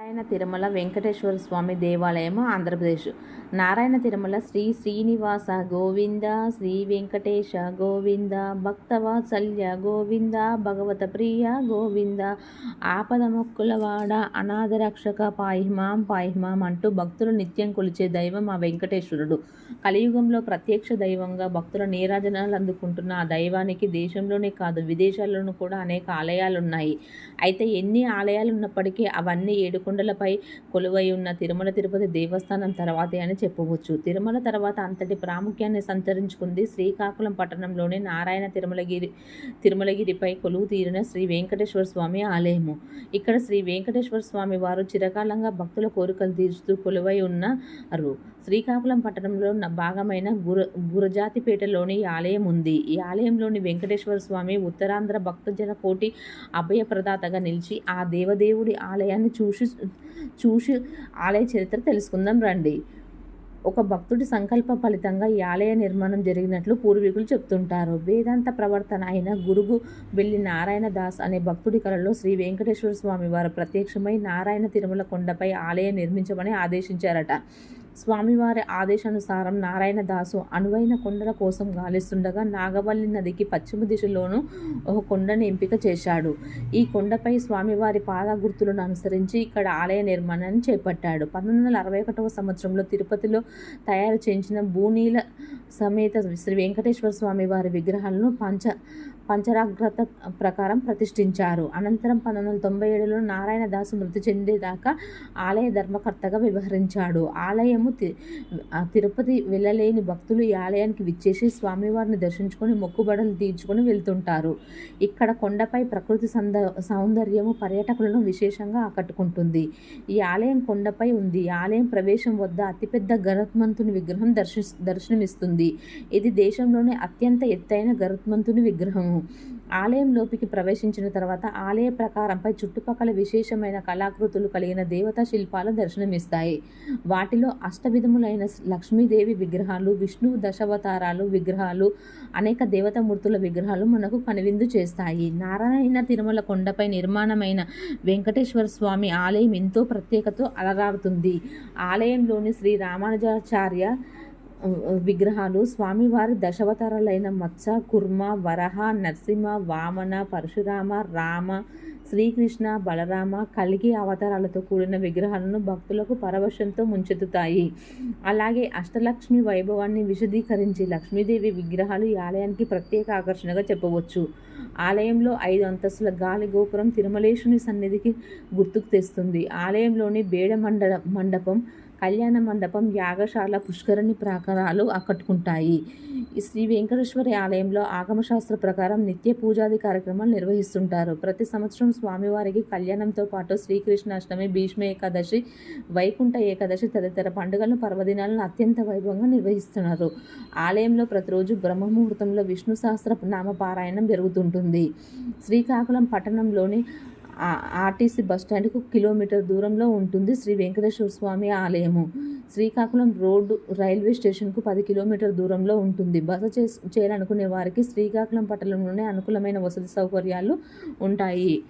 నారాయణ తిరుమల వెంకటేశ్వర స్వామి దేవాలయము ఆంధ్రప్రదేశ్. నారాయణ తిరుమల శ్రీ శ్రీనివాస గోవింద శ్రీ వెంకటేశ గోవింద భక్తవాత్సల్య గోవింద భగవత ప్రియ గోవింద ఆపద మొక్కులవాడ అనాథ రక్షక పాయిమాం పాయిమాం అంటూ భక్తులు నిత్యం కొలిచే దైవం ఆ వెంకటేశ్వరుడు. కలియుగంలో ప్రత్యక్ష దైవంగా భక్తుల నీరాజనాలు అందుకుంటున్న ఆ దైవానికి దేశంలోనే కాదు విదేశాల్లోనూ కూడా అనేక ఆలయాలు ఉన్నాయి అయితే ఎన్ని ఆలయాలు ఉన్నప్పటికీ అవన్నీ ఏడు కొండలపై కొలువై ఉన్న తిరుమల తిరుపతి దేవస్థానం తర్వాతే అని చెప్పవచ్చు. తిరుమల తర్వాత అంతటి ప్రాముఖ్యాన్ని సంతరించుకుంది శ్రీకాకుళం పట్టణంలోని నారాయణ తిరుమలగిరి తిరుమలగిరిపై కొలువు తీరిన శ్రీ వెంకటేశ్వర స్వామి ఆలయము. ఇక్కడ శ్రీ వెంకటేశ్వర స్వామి వారు చిరకాలంగా భక్తుల కోరికలు తీర్చుతూ కొలువై ఉన్నారు. శ్రీకాకుళం పట్టణంలో భాగమైన గుర గురజాతిపేటలోని ఈ ఆలయం ఉంది. ఈ ఆలయంలోని వెంకటేశ్వర స్వామి ఉత్తరాంధ్ర భక్తజన కోటి అభయప్రదాతగా నిలిచి ఆ దేవదేవుడి ఆలయాన్ని చూసి చూసి ఆలయ చరిత్ర తెలుసుకుందాం రండి. ఒక భక్తుడి సంకల్ప ఫలితంగా ఈ ఆలయ నిర్మాణం జరిగినట్లు పూర్వీకులు చెప్తుంటారు. వేదాంత ప్రవర్తన అయిన గురుగు వెళ్ళి నారాయణ దాస్ అనే భక్తుడి కలలో శ్రీ వెంకటేశ్వర స్వామి వారు ప్రత్యక్షమై నారాయణ తిరుమల కొండపై ఆలయం నిర్మించమని ఆదేశించారట. స్వామివారి ఆదేశానుసారం నారాయణ దాసు అనువైన కొండల కోసం గాలిస్తుండగా నాగవల్లి నదికి పశ్చిమ దిశలోనూ ఒక కొండను ఎంపిక చేశాడు. ఈ కొండపై స్వామివారి పాద గుర్తులను అనుసరించి ఇక్కడ ఆలయ నిర్మాణాన్ని చేపట్టాడు. పంతొమ్మిది వందల అరవై ఒకటవ సంవత్సరంలో తిరుపతిలో తయారు చేయించిన భూనీల సమేత శ్రీ వెంకటేశ్వర స్వామి వారి విగ్రహాలను పంచ పంచరాగ్రత ప్రకారం ప్రతిష్ఠించారు. అనంతరం పంతొమ్మిది వందల తొంభై ఏడులో నారాయణదాసు మృతి చెందేదాకా ఆలయ ధర్మకర్తగా వ్యవహరించాడు. ఆలయము తిరుపతి వెళ్ళలేని భక్తులు ఈ ఆలయానికి విచ్చేసి స్వామివారిని దర్శించుకొని మొక్కుబడులు తీర్చుకొని వెళ్తుంటారు. ఇక్కడ కొండపై ప్రకృతి సంద సౌందర్యము పర్యాటకులను విశేషంగా ఆకట్టుకుంటుంది. ఈ ఆలయం కొండపై ఉంది. ఈ ఆలయం ప్రవేశం వద్ద అతిపెద్ద గరుత్మంతుని విగ్రహం దర్శి దర్శనమిస్తుంది. ఇది దేశంలోనే అత్యంత ఎత్తైన గరుత్మంతుని విగ్రహము. ఆలయం లోపలికి ప్రవేశించిన తర్వాత ఆలయ ప్రకారంపై చుట్టుపక్కల విశేషమైన కళాకృతులు కలిగిన దేవతా శిల్పాలు దర్శనమిస్తాయి. వాటిలో అష్టవిధములైన లక్ష్మీదేవి విగ్రహాలు విష్ణు దశావతారాలు విగ్రహాలు అనేక దేవతామూర్తుల విగ్రహాలు మనకు కనువిందు చేస్తాయి. నారాయణ తిరుమల కొండపై నిర్మాణమైన వెంకటేశ్వర స్వామి ఆలయం ఎంతో ప్రత్యేకత అలరాగుతుంది ఆలయంలోని శ్రీ రామానుజాచార్య విగ్రహాలు. స్వామివారి దశావతారాలైన మత్స కుర్మ వరహ నరసింహ వామన పరశురామ రామ శ్రీకృష్ణ బలరామ కలిగి అవతారాలతో కూడిన విగ్రహాలను భక్తులకు పరవశంతో ముంచెత్తుతాయి. అలాగే అష్టలక్ష్మి వైభవాన్ని విశదీకరించి లక్ష్మీదేవి విగ్రహాలు ఈ ఆలయానికి ప్రత్యేక ఆకర్షణగా చెప్పవచ్చు. ఆలయంలో ఐదు అంతస్తుల గాలి గోపురం తిరుమలేశుని సన్నిధికి గుర్తుకు తెస్తుంది. ఆలయంలోని బేడ మండల మండపం కళ్యాణ మండపం యాగశాల పుష్కరణి ప్రాకారాలు ఆకట్టుకుంటాయి. శ్రీ వెంకటేశ్వరి ఆలయంలో ఆగమశాస్త్ర ప్రకారం నిత్య పూజాది కార్యక్రమాలు నిర్వహిస్తుంటారు. ప్రతి సంవత్సరం స్వామివారికి కళ్యాణంతో పాటు శ్రీకృష్ణాష్టమి భీష్మ ఏకాదశి వైకుంఠ ఏకాదశి తదితర పండుగలను పర్వదినాలను అత్యంత వైభవంగా నిర్వహిస్తున్నారు. ఆలయంలో ప్రతిరోజు బ్రహ్మముహూర్తంలో విష్ణు సహస్ర నామపారాయణం జరుగుతుంటుంది. శ్రీకాకుళం పట్టణంలోని ఆర్టీసీ బస్టాండ్కు కిలోమీటర్ దూరంలో ఉంటుంది శ్రీ వెంకటేశ్వర స్వామి ఆలయము. శ్రీకాకుళం రోడ్డు రైల్వే స్టేషన్కు పది కిలోమీటర్ దూరంలో ఉంటుంది. బస చే చేయాలనుకునే వారికి శ్రీకాకుళం పట్టణంలోనే అనుకూలమైన వసతి సౌకర్యాలు ఉంటాయి.